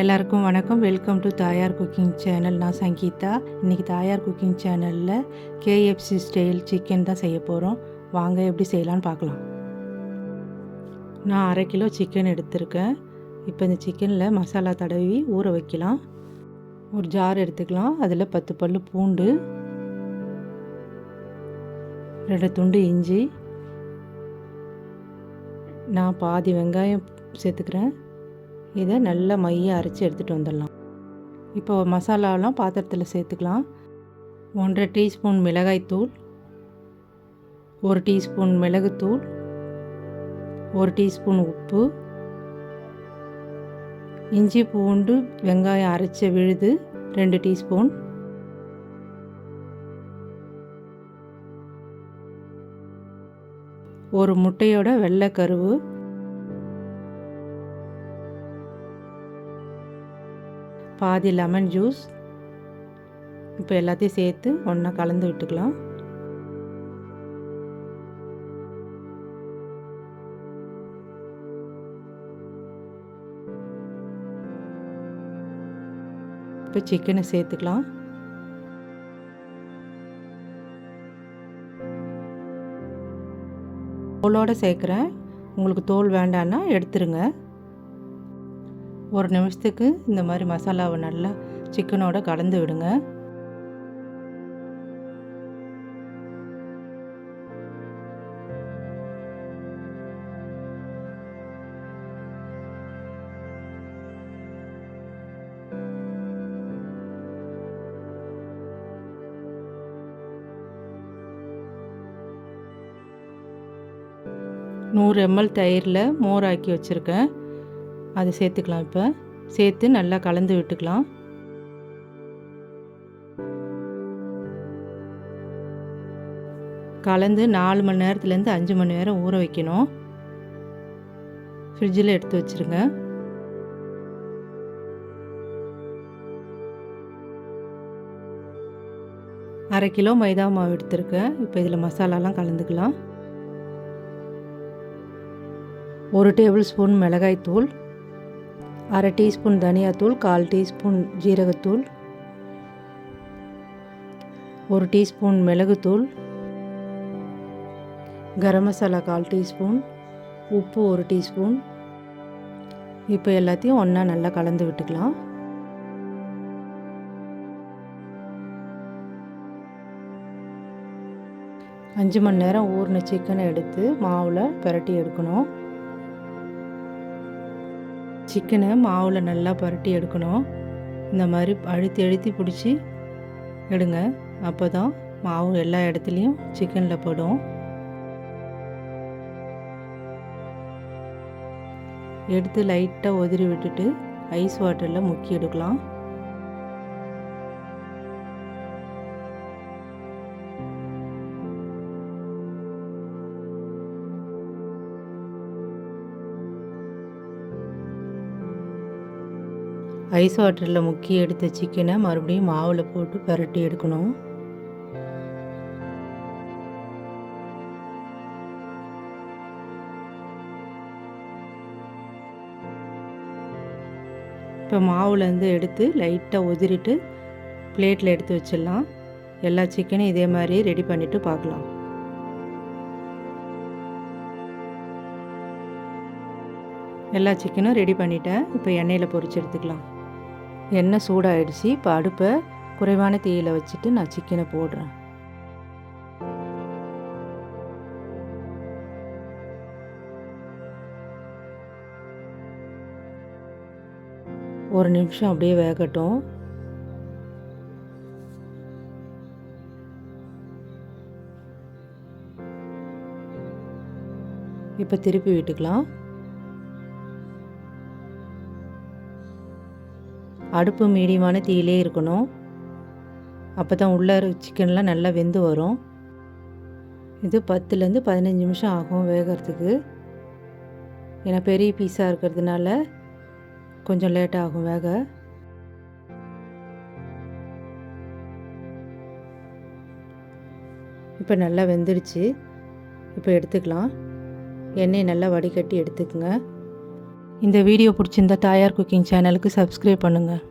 எல்லாருக்கும் வணக்கம். Welcome to Thayar cooking channel நான் சங்கீதா. இன்றைக்கி தாயார் குக்கிங் சேனலில் கேஎஃப்சி ஸ்டைல் சிக்கன் தான் செய்ய போகிறோம் வாங்க எப்படி செய்யலான்னு பார்க்கலாம். நான் அரை கிலோ சிக்கன் எடுத்திருக்கேன். இப்போ இந்த சிக்கனில் மசாலா தடவி ஊற வைக்கலாம். ஒரு ஜார் எடுத்துக்கலாம். அதில் பத்து பல் பூண்டு ரெண்டு துண்டு இஞ்சி. நான் பாதி வெங்காயம் சேர்த்துக்கிறேன். இதை நல்லா மைய அரைச்சி எடுத்துகிட்டு வந்துடலாம். இப்போ மசாலாலாம் பாத்திரத்தில் சேர்த்துக்கலாம். ஒன்றரை டீஸ்பூன் மிளகாய்த்தூள் ஒரு டீஸ்பூன் மிளகுத்தூள் ஒரு டீஸ்பூன் உப்பு இஞ்சி பூண்டு வெங்காயம் அரைச்ச விழுது ரெண்டு டீஸ்பூன். ஒரு முட்டையோட வெள்ளை கருவு பாதி லெமன் ஜூஸ் இப்போ எல்லாத்தையும் சேர்த்து ஒன்றா கலந்து விட்டுக்கலாம். இப்போ சிக்கனை சேர்த்துக்கலாம். தோலோடு சேர்க்குறேன். உங்களுக்கு தோல் வேண்டான்னா எடுத்துருங்க. ஒரு நிமிஷத்துக்கு இந்த மாதிரி மசாலாவை நல்லா சிக்கனோட கலந்து விடுங்க. நூறு எம்எல் தயிரில் மோர் ஆக்கி வச்சுருக்கேன். அதை சேர்த்துக்கலாம் இப்போ. சேர்த்து நல்லா கலந்து விட்டுக்கலாம். கலந்து நாலு மணி நேரத்துலேருந்து அஞ்சு மணி நேரம் ஊற வைக்கணும். ஃப்ரிட்ஜில் எடுத்து வச்சுருங்க. அரை கிலோ மைதா மாவு எடுத்திருக்கேன். இப்போ இதில் மசாலாலாம் கலந்துக்கலாம். ஒரு டேபிள் ஸ்பூன் மிளகாய்த்தூள். அரை டீஸ்பூன் தனியாத்தூள் கால் டீஸ்பூன் ஜீரகத்தூள் ஒரு டீஸ்பூன் மிளகுத்தூள் கரம் மசாலா கால் டீஸ்பூன் உப்பு ஒரு டீஸ்பூன். இப்போ எல்லாத்தையும் ஒன்றா நல்லா கலந்து விட்டுக்கலாம். அஞ்சு மணி நேரம் ஊறின சிக்கனை எடுத்து மாவில் பிரட்டி எடுக்கணும். சிக்கனை மாவில் நல்லா புரட்டி எடுக்கணும். இந்த மாதிரி அழுத்தி அழுத்தி பிடிச்சி எடுங்க. அப்போ தான் மாவு எல்லா இடத்துலையும் சிக்கனில் போடும். எடுத்து லைட்டாக உதிரி விட்டுட்டு ஐஸ் வாட்டரில் முக்கி எடுக்கலாம். ஐஸ் வாட்டரில் முக்கி எடுத்த சிக்கனை மறுபடியும் மாவில் போட்டு பரட்டி எடுக்கணும். இப்போ மாவுலேருந்து எடுத்து லைட்டாக உதிரிட்டு பிளேட்டில் எடுத்து வச்சிடலாம். எல்லா சிக்கனும் இதே மாதிரி ரெடி பண்ணிவிட்டு பார்க்கலாம். எல்லா சிக்கனும் ரெடி பண்ணிட்டேன். இப்போ எண்ணெயில் பொரிச்சு எடுத்துக்கலாம். எண்ணெய் சூடாயிடுச்சு. இப்போ அடுப்பை குறைவான தீயில் வச்சுட்டு நான் சிக்கனை போடுறேன். ஒரு நிமிஷம் அப்படியே வேகட்டும். இப்போ திருப்பி விட்டுக்கலாம். அடுப்பு மீடியமான தீயிலே இருக்கணும். அப்போ தான் உள்ளே சிக்கன்லாம் நல்லா வெந்து வரும். இது பத்துலேருந்து பதினஞ்சு நிமிஷம் ஆகும் வேகிறதுக்கு. ஏன்னா பெரிய பீஸாக இருக்கிறதுனால கொஞ்சம் லேட் ஆகும் வேக. இப்போ நல்லா வெந்துடுச்சு. இப்போ எடுத்துக்கலாம். எண்ணெய் நல்லா வடிகட்டி எடுத்துக்கோங்க. இந்த வீடியோ பிடிச்சிருந்தா தாயார் குக்கிங் சேனலுக்கு சப்ஸ்கிரைப் பண்ணுங்கள்